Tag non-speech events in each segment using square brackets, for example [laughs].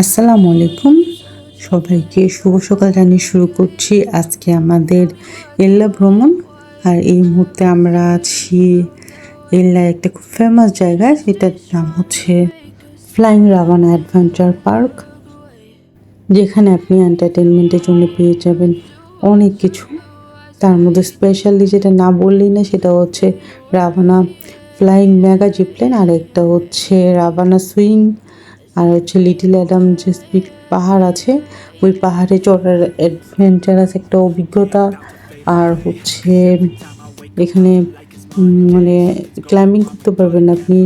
আসসালামু আলাইকুম। সবাইকে শুভ সকাল জানিয়ে শুরু করছি আজকে আমাদের এল্লা ভ্রমণ। আর এই মুহূর্তে আমরা আছি এল্লা একটা খুব ফেমাস জায়গা সেটার নাম হচ্ছে ফ্লাইং রাভানা অ্যাডভেঞ্চার পার্ক যেখানে আপনি এন্টারটেনমেন্টের জন্য পেয়ে যাবেন অনেক কিছু। তার মধ্যে স্পেশালি যেটা না বললেই না, সেটা হচ্ছে রাভানা ফ্লাইং মেগা জিপলেন আর একটা হচ্ছে রাভানা সুইং আর হচ্ছে লিটিল অ্যাডাম যে স্পিড পাহাড় আছে, ওই পাহাড়ে চড়ার অ্যাডভেঞ্চারাস একটা অভিজ্ঞতা। আর হচ্ছে এখানে মানে ক্লাইম্বিং করতে পারবেন আপনি।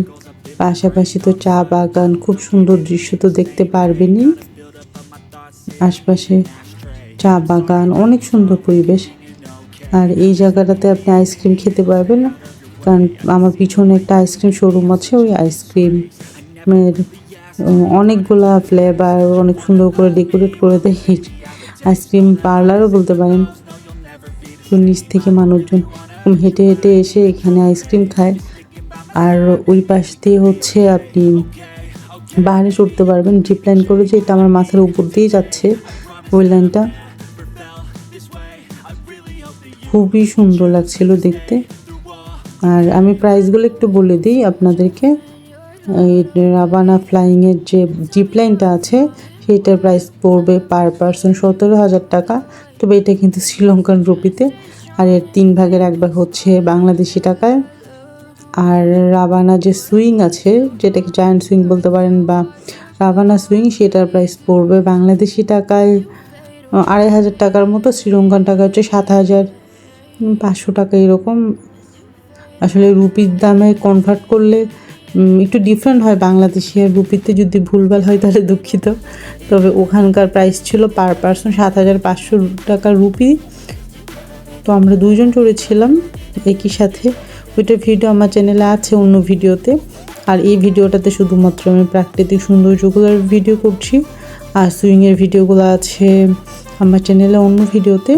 পাশাপাশি তো চা বাগান, খুব সুন্দর দৃশ্য তো দেখতে পারবেনই। আশপাশে চা বাগান, অনেক সুন্দর পরিবেশ। আর এই জায়গাটাতে আপনি আইসক্রিম খেতে পারবেন, কারণ আমার পিছনে একটা আইসক্রিম শোরুম আছে, ওই আইসক্রিমের অনেকগুলা ফ্লেভার অনেক সুন্দর করে ডেকোরেট করে দেয়। আইসক্রিম পার্লারও বলতে পারেন। তো নিচ থেকে মানুষজন হেঁটে হেঁটে এসে এখানে আইসক্রিম খায়। আর ওই পাশ দিয়ে হচ্ছে আপনি বাইরে চড়তে পারবেন। জিপ লাইন করে যে এটা আমার মাথার উপর দিয়ে যাচ্ছে ওই লাইনটা খুবই সুন্দর লাগছিল দেখতে। আর আমি প্রাইসগুলো একটু বলে দিই আপনাদেরকে। এই রাবানা ফ্লাইংয়ের যে জিপ লাইনটা আছে, সেইটার প্রাইস পড়বে পার পারসন সতেরো হাজার টাকা। তবে এটা কিন্তু শ্রীলঙ্কান রুপিতে। আর এর তিন ভাগের এক ভাগ হচ্ছে বাংলাদেশি টাকায়। আর রাবানা যে সুইং আছে, যেটাকে জায়ান্ট সুইং বলতে পারেন বা রাবানা সুইং সেটার প্রাইস পড়বে বাংলাদেশি টাকায় আড়াই হাজার টাকার মতো, শ্রীলঙ্কান টাকা হচ্ছে সাত হাজার। পাঁচশো টাকা এরকম। আসলে রুপির দামে কনভার্ট করলে একটু ডিফারেন্ট হয়। বাংলাদেশি আর রুপিতে যদি ভুলভাল হয় তাহলে দুঃখিত। তবে ওখানকার প্রাইস ছিল পার পার্সন সাত হাজার পাঁচশো টাকা রুপি। তো আমরা দুজন চড়েছিলাম একই সাথে। ওইটার ভিডিও আমার চ্যানেলে আছে অন্য ভিডিওতে আর এই ভিডিওটাতে শুধুমাত্র আমি প্রাকৃতিক সৌন্দর্যগুলোর ভিডিও করছি। আর সুইংয়ের ভিডিওগুলো আছে আমার চ্যানেলে অন্য ভিডিওতে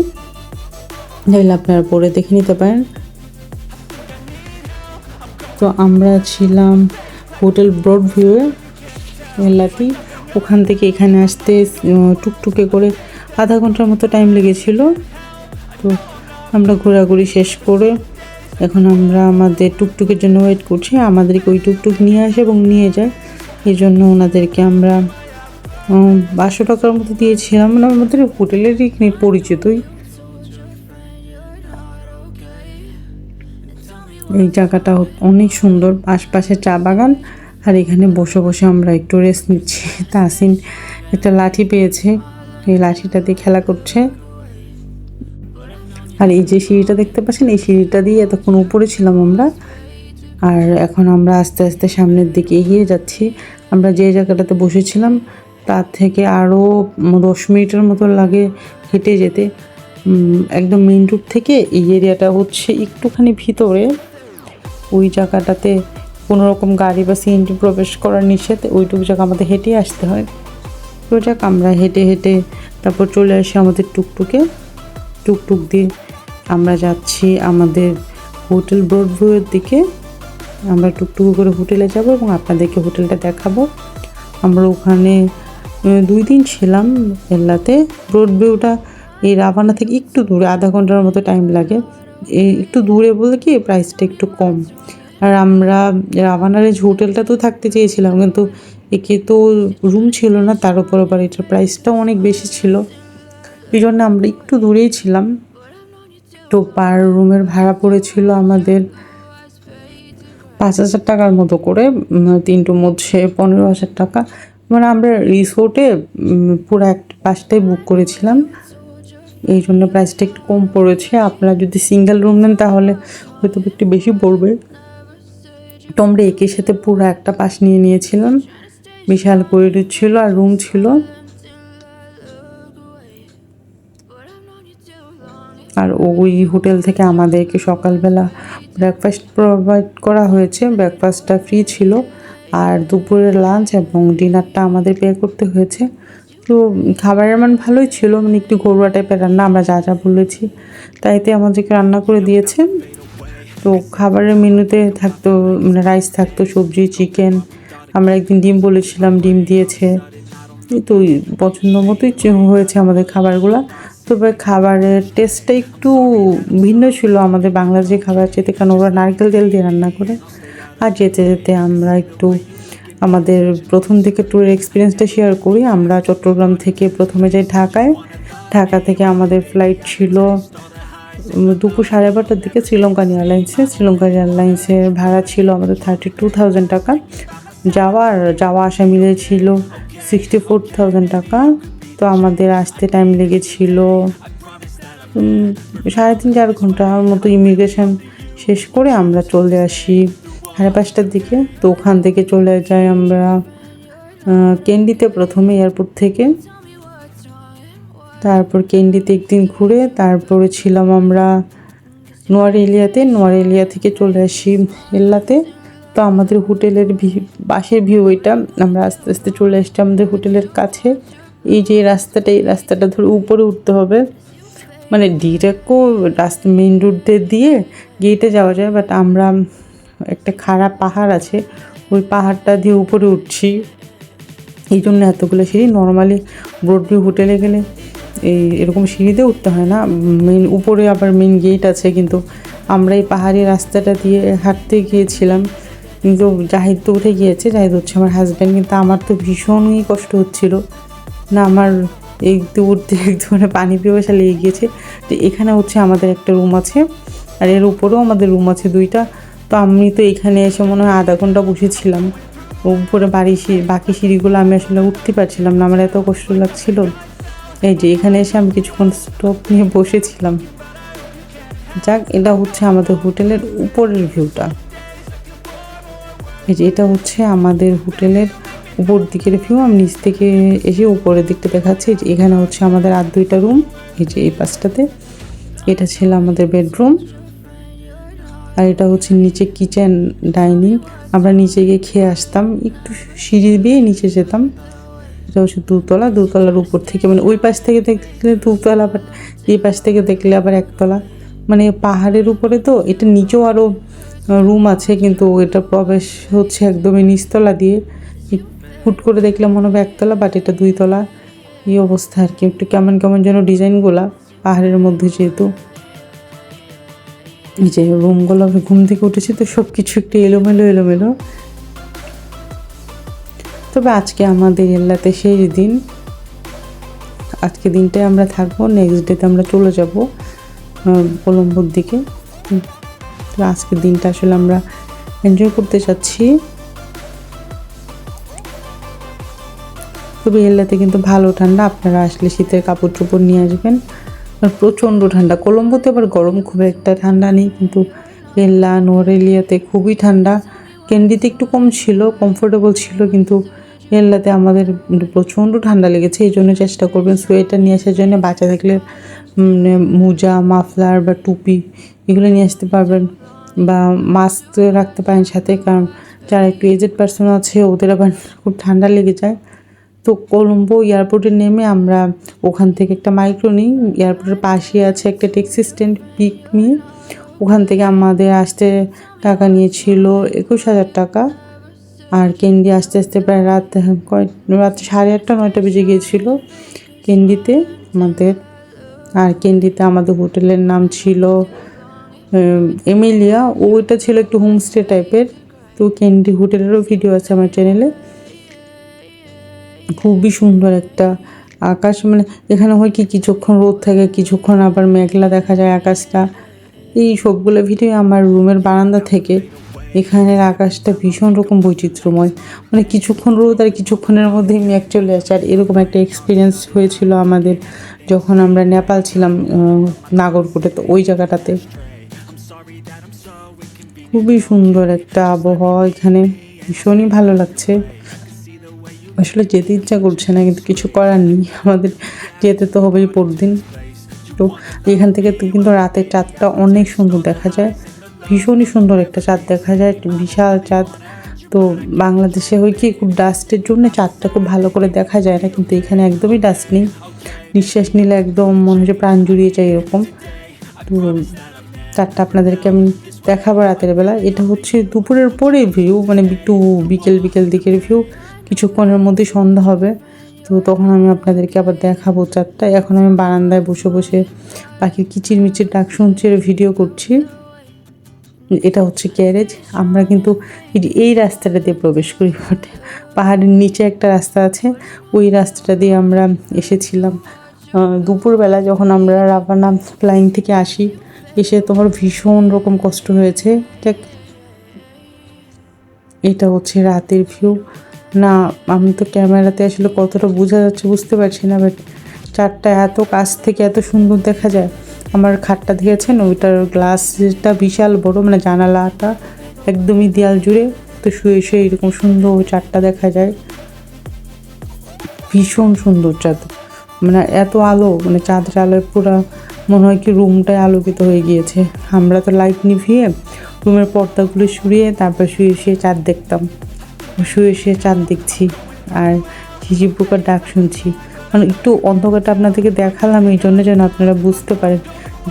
চাইলে আপনারা পরে দেখে নিতে পারেন। তো আমরা ছিলাম হোটেল ব্রড ভিউয়ে এলাপি। ওখান থেকে এখানে আসতে টুকটুকে করে আধা ঘণ্টার মতো টাইম লেগেছিল। তো আমরা ঘোরাঘুরি শেষ করে এখন আমরা আমাদের টুকটুকের জন্য ওয়েট করছি। আমাদেরকে ওই টুকটুক নিয়ে আসে এবং নিয়ে যায়। এই জন্য ওনাদেরকে আমরা বারোশো টাকার মতো দিয়েছিলাম। মানে আমাদের হোটেলেরই পরিচিতই। এই জায়গাটা অনেক সুন্দর, আশপাশে চা বাগান, আর এখানে বসে বসে আমরা একটু রেস্ট নিচ্ছি। [laughs] তাসিন একটা লাঠি পেয়েছে, এই লাঠিটা দিয়ে খেলা করছে। আর এই যে সিঁড়িটা দেখতে পাচ্ছেন, এই সিঁড়িটা দিয়ে এতক্ষণ উপরে ছিলাম আমরা, আর এখন আমরা আস্তে আস্তে সামনের দিকে এগিয়ে যাচ্ছি। আমরা যে জায়গাটাতে বসেছিলাম, তার থেকে আরও দশ মিনিটের মতো লাগে হেঁটে যেতে। একদম মেইন রুট থেকে এই এরিয়াটা হচ্ছে একটুখানি ভিতরে। ওই জায়গাটাতে কোনো রকম গাড়ি বা সিএনজি প্রবেশ করার নিষেধ, ওইটুকু জায়গা আমাদের হেঁটে আসতে হয়। তো যাক, আমরা হেঁটে হেঁটে তারপর চলে আসি আমাদের টুকটুকে। টুকটুক দিয়ে আমরা যাচ্ছি আমাদের হোটেল ব্রডভিউয়ের দিকে। আমরা টুকটুকু করে হোটেলে যাব এবং আপনাদেরকে হোটেলটা দেখাবো। আমরা ওখানে দুই দিন ছিলাম এল্লাতে ব্রডভিউটা এই রাভানা থেকে একটু দূরে, আধা ঘণ্টার মতো টাইম লাগে। একটু দূরে বলে কি প্রাইসটা একটু কম। আর আমরা রাভানার এই হোটেলটা তো থাকতে চেয়েছিলাম কিন্তু একে তো রুম ছিল না তার উপর আবার এটার প্রাইসটাও অনেক বেশি ছিল। এই জন্য আমরা একটু দূরেই ছিলাম। তো পার রুমের ভাড়া পড়েছিল আমাদের পাঁচ হাজার টাকার মতো করে উম, তিনটোর মধ্যে পনেরো হাজার টাকা। মানে আমরা রিসোর্টে পুরো একটা পাঁচটাই বুক করেছিলাম। এই জন্য প্রাইসটা একটু কম পড়েছে। আপনারা যদি সিঙ্গেল রুম নেন তাহলে হয়তো একটু বেশি পড়বে। তো আমরা একই সাথে পুরো একটা পাশ নিয়ে নিয়েছিলাম। বিশাল করিডোর ছিল আর রুম ছিল। আর ওই হোটেল থেকে আমাদেরকে সকালবেলা ব্রেকফাস্ট প্রোভাইড করা হয়েছে। ব্রেকফাস্টটা ফ্রি ছিল। আর দুপুরের লাঞ্চ এবং ডিনারটা আমাদের পে করতে হয়েছে। তো খাবারের মান ভালোই ছিল মানে একটু ঘরোয়া টাইপের রান্না, আমরা যা যা বলেছি, তাইতে আমাদেরকে রান্না করে দিয়েছে। তো খাবারের মেনুতে থাকতো মানে রাইস থাকতো, সবজি চিকেন আমরা একদিন ডিম বলেছিলাম, ডিম দিয়েছে। তো পছন্দ মতোই হয়েছে আমাদের খাবারগুলো। তবে খাবারের টেস্টটা একটু ভিন্ন ছিল আমাদের বাংলার যে খাবার চেতে কারণ ওরা নারকেল তেল দিয়ে রান্না করে। আর যেতে যেতে আমরা একটু আমাদের প্রথম থেকে ট্যুরের এক্সপিরিয়েন্সটা শেয়ার করি। আমরা চট্টগ্রাম থেকে প্রথমে যাই ঢাকায়। ঢাকা থেকে আমাদের ফ্লাইট ছিল দুপুর সাড়ে বারোটার দিকে শ্রীলঙ্কান এয়ারলাইন্সে শ্রীলঙ্কান এয়ারলাইন্সের ভাড়া ছিল আমাদের থার্টি টু থাউজেন্ড টাকা। যাওয়া আর যাওয়া আসা মিলে ছিল সিক্সটি ফোর থাউজেন্ড টাকা। তো আমাদের আসতে টাইম লেগেছিল সাড়ে তিন চার ঘণ্টার মতো ইমিগ্রেশন শেষ করে আমরা চলে আসি। সাড়ে পাঁচটার দিকে। তো ওখান থেকে চলে যাই আমরা ক্যান্ডিতে প্রথমে এয়ারপোর্ট থেকে। তারপর ক্যান্ডিতে একদিন ঘুরে, তারপরে ছিলাম আমরা নোয়ারেলিয়াতে। নোয়ারেলিয়া থেকে চলে আসি এল্লাতে তো আমাদের হোটেলের বাসের ভিউ এটা আমরা আস্তে আস্তে চলে আসছি আমাদের হোটেলের কাছে। এই যে রাস্তাটা, এই রাস্তাটা ধরে উপরে উঠতে হবে। মানে ডিরেক্টও রাস্তা মেইন রোড দিয়ে গেটে যাওয়া যায় বাট আমরা একটা খারাপ পাহাড় আছে, ওই পাহাড়টা দিয়ে উপরে উঠছি। এই জন্য এতগুলো সিঁড়ি। নর্মালি ব্রডভিউ হোটেলে গেলে এই এরকম সিঁড়িতে উঠতে হয় না। মেন উপরে আবার মেন গেট আছে, কিন্তু আমরা এই পাহাড়ি রাস্তাটা দিয়ে হাঁটতে গিয়েছিলাম। কিন্তু জাহিদ তো উঠে গিয়েছে। জাহিদ হচ্ছে আমার হাজব্যান্ড কিন্তু আমার তো ভীষণই কষ্ট হচ্ছিল। না, আমার এই উঠতে মানে পানি পিপাসা লেগে গিয়েছে। তো এখানে হচ্ছে আমাদের একটা রুম আছে, আর এর উপরেও আমাদের রুম আছে দুইটা। তো আমি তো এখানে এসে মনে হয় আধা ঘণ্টা বসেছিলাম। উপরে বাড়ি বাকি সিঁড়িগুলো আমি আসলে উঠতে পারছিলাম না, আমার এত কষ্ট লাগছিল। এই যে এখানে এসে আমি কিছুক্ষণ স্টপ নিয়ে বসেছিলাম। যাক, এটা হচ্ছে আমাদের হোটেলের উপরের ভিউটা এই যে এটা হচ্ছে আমাদের হোটেলের উপর দিকের ভিউ আমি নিচ থেকে এসে উপরের দিকটা দেখাচ্ছি। এখানে হচ্ছে আমাদের আর দুইটা রুম এই যে এই পাশটাতে। এটা ছিল আমাদের বেডরুম আর এটা হচ্ছে নিচে কিচেন ডাইনিং আমরা নিচে গিয়ে খেয়ে আসতাম, একটু সিঁড়ি দিয়ে নিচে যেতাম। এটা হচ্ছে দুতলা, দুতলার উপর থেকে মানে ওই পাশ থেকে দেখলে দুতলা বাট এই পাশ থেকে দেখলে আবার একতলা। মানে পাহাড়ের উপরে তো, এটা নিচেও আরও রুম আছে, কিন্তু এটা প্রবেশ হচ্ছে একদমই নিচতলা দিয়ে। হুট করে দেখলে মনে হবে একতলা বাট এটা দুইতলা। এই অবস্থা আর কি, একটু কেমন কেমন যেন ডিজাইনগুলা পাহাড়ের মধ্যে যেহেতু। যে রুমগুলো আমি ঘুম থেকে উঠেছি, তো সব কিছু একটু এলোমেলো এলোমেলো। তবে আজকে আমাদের এল্লাতে শেষ দিন। আজকে দিনটাই আমরা থাকব নেক্সট ডেতে আমরা চলে যাব কলম্বোর দিকে। তো আজকের দিনটা আসলে আমরা এনজয় করতে চাচ্ছি। তবে এল্লাতে কিন্তু ভালো ঠান্ডা, আপনারা আসলে শীতের কাপড় চোপড় নিয়ে আসবেন। প্রচণ্ড ঠান্ডা। কলম্বোতে আবার গরম খুব একটা ঠান্ডা নেই, কিন্তু এল্লা নোরেলিয়াতে খুবই ঠান্ডা। ক্যান্ডিতে একটু কম ছিল কমফোর্টেবল ছিল, কিন্তু এল্লাতে আমাদের প্রচণ্ড ঠান্ডা লেগেছে, এই জন্য চেষ্টা করবেন সোয়েটার নিয়ে আসার জন্য। বাচ্চা থাকলে মোজা, মাফলার বা টুপি এগুলো নিয়ে আসতে পারবেন বা মাস্ক রাখতে পারেন সাথে, কারণ যারা একটু এজেড পার্সন আছে, ওদের আবার খুব ঠান্ডা লেগে যায়। তো কলম্বো এয়ারপোর্টে নেমে আমরা ওখান থেকে একটা মাইক্রো নিই। এয়ারপোর্টের পাশে আছে একটা ট্যাক্সি স্ট্যান্ড পিক নিয়ে ওখান থেকে আমাদের আসতে টাকা নিয়েছিল একুশ হাজার টাকা। আর ক্যান্ডি আস্তে আস্তে প্রায় রাত, কয় রাত সাড়ে আটটা, নয়টা বেজে গিয়েছিল ক্যান্ডিতে আমাদের। আর ক্যান্ডিতে আমাদের হোটেলের নাম ছিল এমিলিয়া। ওইটা ছিল একটু হোমস্টে টাইপের তো ক্যান্ডি হোটেলেরও ভিডিও আছে আমার চ্যানেলে খুবই সুন্দর একটা আকাশ মানে এখানে হয় কি কিছুক্ষণ রোদ থাকে, কিছুক্ষণ আবার মেঘলা দেখা যায় আকাশটা। এই সবগুলো ভিডিও আমার রুমের বারান্দা থেকে। এখানের আকাশটা ভীষণ রকম বৈচিত্র্যময়। মানে কিছুক্ষণ রোদ আর কিছুক্ষণের মধ্যেই মেঘ চলে আসে। আর এরকম একটা এক্সপিরিয়েন্স হয়েছিল আমাদের যখন আমরা নেপাল ছিলাম নাগরকোটে, তো ওই জায়গাটাতে। খুবই সুন্দর একটা আবহাওয়া এখানে। ভীষণই ভালো লাগছে। আসলে যেতে ইচ্ছা করছে না, কিন্তু কিছু করার নেই। আমাদের যেতে তো হবেই পরদিন। তো এখান থেকে কিন্তু রাতের চাঁদটা অনেক সুন্দর দেখা যায়। ভীষণই সুন্দর একটা চাঁদ দেখা যায় বিশাল চাঁদ। তো বাংলাদেশে হয় কি খুব ডাস্টের জন্য চাঁদটা খুব ভালো করে দেখা যায় না, কিন্তু এখানে একদমই ডাস্ট নেই। নিঃশ্বাস নিলে একদম মনে হচ্ছে প্রাণ জুড়িয়ে যায় এরকম। তো চারটা আপনাদেরকে আমি দেখাবো রাতের বেলা। এটা হচ্ছে দুপুরের পরে ভিউ মানে একটু বিকেল বিকেল দিকের ভিউ কিছুক্ষণের মধ্যে সন্ধ্যা হবে। তো তখন আমি আপনাদেরকে আবার দেখাবো চারটায় এখন আমি বারান্দায় বসে বসে পাখির কিচির মিচির ডাক শুনছি ভিডিও করছি। এটা হচ্ছে গ্যারেজ। আমরা কিন্তু এই রাস্তাটা দিয়ে প্রবেশ করি পাহাড়ের নিচে একটা রাস্তা আছে। ওই রাস্তাটা দিয়ে আমরা এসেছিলাম। দুপুরবেলা যখন আমরা রাবানা ফ্লাইং থেকে আসি, এসে তোমার ভীষণ রকম কষ্ট হয়েছে। এটা হচ্ছে রাতের ভিউ না, আমি তো ক্যামেরাতে আসলে কতটা বোঝা যাচ্ছে বুঝতে পারছি না বাট চারটা এত কাছ থেকে এত সুন্দর দেখা যায়। আমার খাটটা দেখেছেন? ওইটার গ্লাসটা বিশাল বড় মানে জানালাটা একদমই দেয়াল জুড়ে, তো শুয়ে শুয়ে এরকম সুন্দর ওই চারটা দেখা যায়। ভীষণ সুন্দর চাঁদ। মানে এত আলো মানে চাঁদের আলোয় পুরো, মনে হয় কি রুমটাই আলোকিত হয়ে গিয়েছে। আমরা তো লাইট নিভিয়ে রুমের পর্দাগুলো সরিয়ে তারপর শুয়ে শুয়ে চাঁদ দেখতাম। শুয়ে শুয়ে চাঁদ দেখছি আর ঝিঝি পোকার ডাক শুনছি। মানে একটু অন্ধকারটা আপনাদেরকে দেখালাম, এই জন্য যেন আপনারা বুঝতে পারেন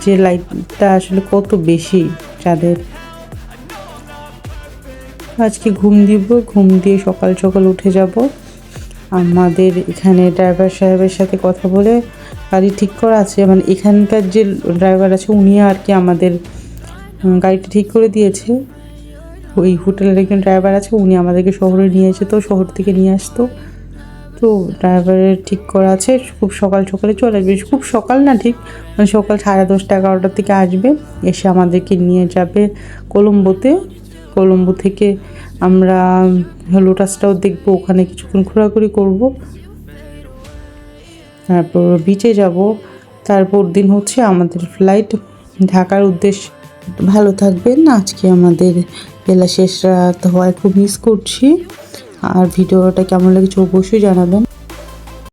যে লাইটটা আসলে কত বেশি চাঁদের। আজকে ঘুম দিব, ঘুম দিয়ে সকাল সকাল উঠে যাব। আমাদের এখানে ড্রাইভার সাহেবের সাথে কথা বলে গাড়ি ঠিক করা আছে মানে এখানকার যে ড্রাইভার আছে, উনি আর কি আমাদের গাড়িটা ঠিক করে দিয়েছে। ওই হোটেলের একজন ড্রাইভার আছে, উনি আমাদেরকে শহরে নিয়ে যেত শহর থেকে নিয়ে আসতো। তো ড্রাইভারের ঠিক করা আছে, খুব সকাল সকালে চলে আসবে। খুব সকাল না ঠিক মানে সকাল সাড়ে দশটা, এগারোটার থেকে আসবে। এসে আমাদেরকে নিয়ে যাবে কলম্বোতে। কলম্বো থেকে আমরা লোটাসটাও দেখব, ওখানে কিছুক্ষণ ঘোরাঘুরি করব। তারপর বিচে যাব। তারপর দিন হচ্ছে আমাদের ফ্লাইট ঢাকার উদ্দেশ্য ভালো থাকবেন। আজকে আমাদের বেলা শেষ রাত হওয়ায় খুব মিস করছি। আর ভিডিওটা কেমন লেগেছে অবশ্যই জানাবেন।